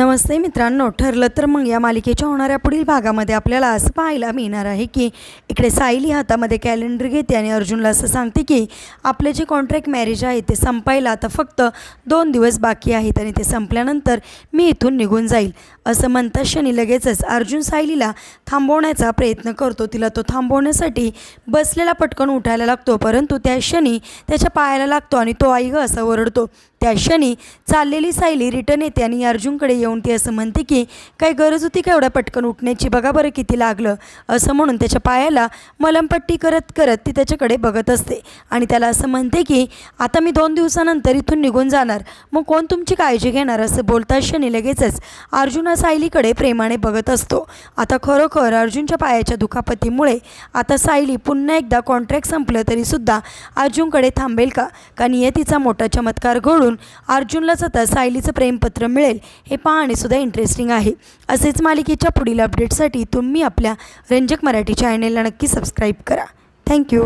नमस्ते मित्रांनो ठरलं तर मग या मालिकेच्या होणाऱ्या पुढील भागामध्ये आपल्याला असं पाहायला मिळणार आहे की इकडे सायली हातामध्ये कॅलेंडर घेते आणि अर्जुनला असं सांगते की आपले जे कॉन्ट्रॅक्ट मॅरेज आहे ते संपायला आता फक्त दोन दिवस बाकी आहेत आणि ते संपल्यानंतर मी इथून निघून जाईल. असं म्हणता क्षणी लगेचच अर्जुन सायलीला थांबवण्याचा प्रयत्न करतो. तिला तो थांबवण्यासाठी बसलेला पटकन उठायला लागतो परंतु त्या क्षणी त्याच्या पायाला लागतो आणि तो आई गं असा ओरडतो त्या क्षणी चाललेली सायली रिटर्न येते आणि अर्जुनकडे येऊन ती असं म्हणते की काही गरज होती का एवढ्या पटकन उठण्याची? बघा बरं किती लागलं. असं म्हणून त्याच्या पायाला मलमपट्टी करत करत ती त्याच्याकडे बघत असते आणि त्याला असं म्हणते की आता मी दोन दिवसानंतर इथून निघून जाणार. मग कोण तुमची काळजी घेणार? असं बोलता क्षणी लगेचच अर्जुन हा सायलीकडे प्रेमाने बघत असतो. आता खरोखर अर्जुनच्या पायाच्या दुखापतीमुळे आता सायली पुन्हा एकदा कॉन्ट्रॅक्ट संपलं तरीसुद्धा अर्जुनकडे थांबेल का? का नियतीचा मोठा चमत्कार घडून अर्जुनलाच आता सायलीचं प्रेमपत्र मिळेल हे पाहणे सुद्धा इंटरेस्टिंग आहे. असेच मालिकेच्या पुढील अपडेटसाठी तुम्ही आपल्या रंजक मराठी चॅनेलला नक्की सबस्क्राईब करा. थँक्यू